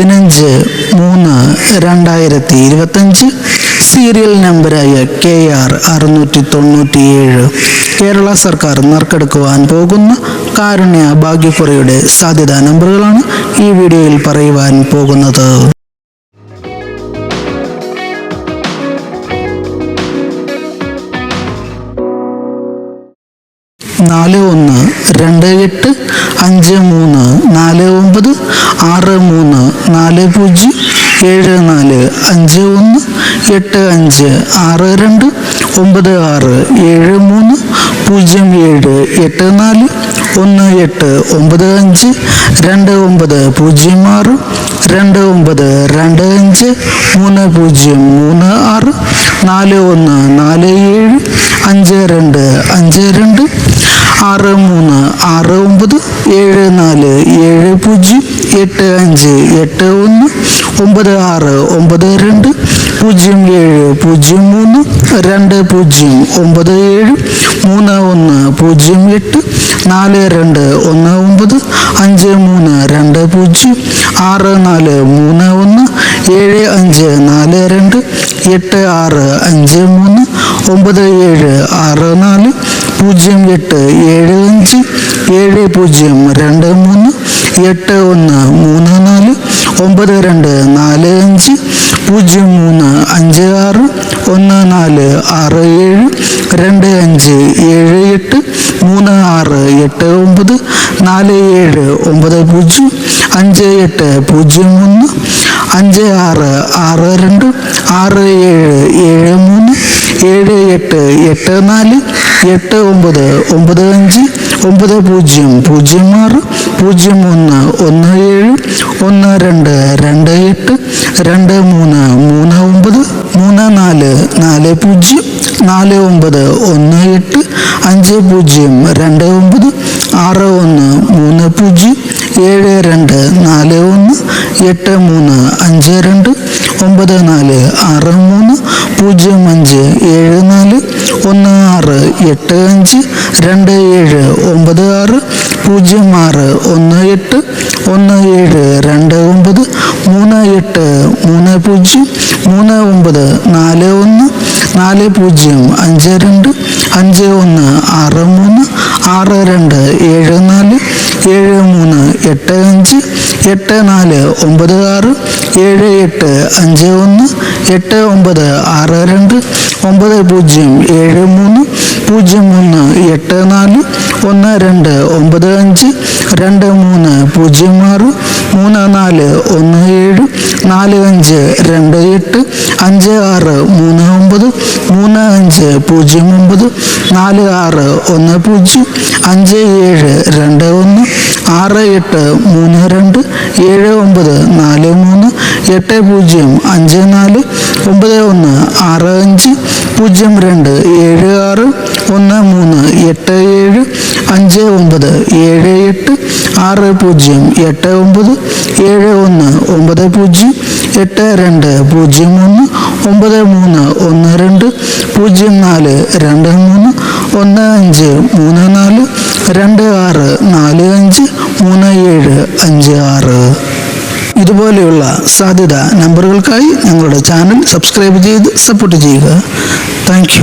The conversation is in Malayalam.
പതിനഞ്ച് മൂന്ന് രണ്ടായിരത്തി ഇരുപത്തഞ്ച് സീരിയൽ നമ്പറായ കെ ആർ അറുന്നൂറ്റി തൊണ്ണൂറ്റിയേഴ് കേരള സർക്കാർ നറുക്കെടുക്കുവാൻ പോകുന്ന കാരുണ്യ ഭാഗ്യക്കുറയുടെ സാധ്യതാ നമ്പറുകളാണ് ഈ വീഡിയോയിൽ പറയുവാൻ പോകുന്നത്. നാല് ഒന്ന് രണ്ട് എട്ട് അഞ്ച് മൂന്ന് നാല് ഒമ്പത് ആറ് മൂന്ന് നാല് പൂജ്യം ഏഴ് നാല് അഞ്ച് ഒന്ന് എട്ട് അഞ്ച് ആറ് രണ്ട് ഒമ്പത് ആറ് ഏഴ് മൂന്ന് പൂജ്യം ഏഴ് എട്ട് നാല് ഒന്ന് എട്ട് ഒമ്പത് അഞ്ച് രണ്ട് ഒമ്പത് പൂജ്യം ആറ് രണ്ട് ഒമ്പത് രണ്ട് അഞ്ച് മൂന്ന് പൂജ്യം മൂന്ന് ആറ് നാല് ഒന്ന് നാല് ഏഴ് അഞ്ച് രണ്ട് അഞ്ച് രണ്ട് ആറ് മൂന്ന് ആറ് ഒമ്പത് ഏഴ് നാല് ഏഴ് പൂജ്യം എട്ട് അഞ്ച് എട്ട് ഒന്ന് ഒമ്പത് ആറ് ഒമ്പത് രണ്ട് പൂജ്യം ഏഴ് പൂജ്യം മൂന്ന് രണ്ട് പൂജ്യം ഒമ്പത് ഏഴ് മൂന്ന് ഒന്ന് പൂജ്യം എട്ട് നാല് രണ്ട് ഒന്ന് ഒമ്പത് അഞ്ച് മൂന്ന് രണ്ട് പൂജ്യം ആറ് നാല് മൂന്ന് ഒന്ന് ഏഴ് അഞ്ച് നാല് രണ്ട് എട്ട് ആറ് അഞ്ച് മൂന്ന് ഒമ്പത് ഏഴ് ആറ് നാല് പൂജ്യം എട്ട് ഏഴ് അഞ്ച് ഏഴ് പൂജ്യം രണ്ട് മൂന്ന് എട്ട് ഒന്ന് മൂന്ന് നാല് ഒമ്പത് രണ്ട് നാല് അഞ്ച് പൂജ്യം മൂന്ന് അഞ്ച് ആറ് ഒന്ന് നാല് ആറ് ഏഴ് രണ്ട് അഞ്ച് ഏഴ് എട്ട് മൂന്ന് ആറ് എട്ട് ഒമ്പത് നാല് ഏഴ് ഒമ്പത് പൂജ്യം അഞ്ച് എട്ട് പൂജ്യം ഒന്ന് അഞ്ച് ആറ് ആറ് രണ്ട് ആറ് ഏഴ് ഏഴ് മൂന്ന് ഏഴ് എട്ട് എട്ട് നാല് എട്ട് ഒമ്പത് ഒമ്പത് അഞ്ച് ഒമ്പത് പൂജ്യം പൂജ്യം ആറ് പൂജ്യം ഒന്ന് ഒന്ന് ഏഴ് ഒന്ന് രണ്ട് രണ്ട് എട്ട് രണ്ട് മൂന്ന് മൂന്ന് ഒമ്പത് മൂന്ന് നാല് നാല് പൂജ്യം നാല് ഒമ്പത് ഒന്ന് എട്ട് അഞ്ച് പൂജ്യം രണ്ട് ഒമ്പത് ആറ് ഒന്ന് മൂന്ന് പൂജ്യം ഏഴ് രണ്ട് നാല് ഒന്ന് എട്ട് മൂന്ന് അഞ്ച് രണ്ട് ഒമ്പത് നാല് ആറ് മൂന്ന് പൂജ്യം അഞ്ച് ഏഴ് നാല് ഒന്ന് ആറ് എട്ട് അഞ്ച് രണ്ട് ഏഴ് ഒമ്പത് ആറ് പൂജ്യം ആറ് ഒന്ന് എട്ട് ഒന്ന് ഏഴ് രണ്ട് ഒമ്പത് മൂന്ന് എട്ട് മൂന്ന് പൂജ്യം മൂന്ന് ഒമ്പത് നാല് ഒന്ന് നാല് പൂജ്യം അഞ്ച് രണ്ട് അഞ്ച് ഒന്ന് ആറ് മൂന്ന് ആറ് രണ്ട് ഏഴ് നാല് ഏഴ് മൂന്ന് എട്ട് അഞ്ച് എട്ട് നാല് ഒമ്പത് ആറ് ഏഴ് എട്ട് അഞ്ച് ഒന്ന് എട്ട് ഒമ്പത് ആറ് രണ്ട് ഒമ്പത് പൂജ്യം ഏഴ് മൂന്ന് പൂജ്യം ഒന്ന് എട്ട് നാല് ഒന്ന് രണ്ട് ഒമ്പത് അഞ്ച് രണ്ട് മൂന്ന് പൂജ്യം ആറ് മൂന്ന് നാല് ഒന്ന് ഏഴ് നാല് അഞ്ച് രണ്ട് എട്ട് അഞ്ച് ആറ് മൂന്ന് ഒമ്പത് മൂന്ന് അഞ്ച് പൂജ്യം ഒമ്പത് നാല് ആറ് ഒന്ന് പൂജ്യം അഞ്ച് ഏഴ് രണ്ട് ഒന്ന് ആറ് എട്ട് മൂന്ന് രണ്ട് ഏഴ് ഒമ്പത് നാല് മൂന്ന് എട്ട് പൂജ്യം അഞ്ച് നാല് ഒമ്പത് ഒന്ന് ആറ് അഞ്ച് പൂജ്യം രണ്ട് ഏഴ് ആറ് ഒന്ന് മൂന്ന് എട്ട് ഏഴ് അഞ്ച് ഒമ്പത് ഏഴ് എട്ട് ആറ് പൂജ്യം എട്ട് ഒമ്പത് ഏഴ് ഒന്ന് ഒമ്പത് പൂജ്യം എട്ട് രണ്ട് പൂജ്യം ഒന്ന് ഒമ്പത് മൂന്ന് ഒന്ന് രണ്ട് പൂജ്യം നാല് രണ്ട് മൂന്ന് ഒന്ന് അഞ്ച് മൂന്ന് നാല് രണ്ട് ആറ് നാല് അഞ്ച് മൂന്ന് ഏഴ് അഞ്ച് ആറ്. ഇതുപോലെയുള്ള സാധ്യത നമ്പറുകൾക്കായി ഞങ്ങളുടെ ചാനൽ സബ്സ്ക്രൈബ് ചെയ്ത് സപ്പോർട്ട് ചെയ്യുക. താങ്ക്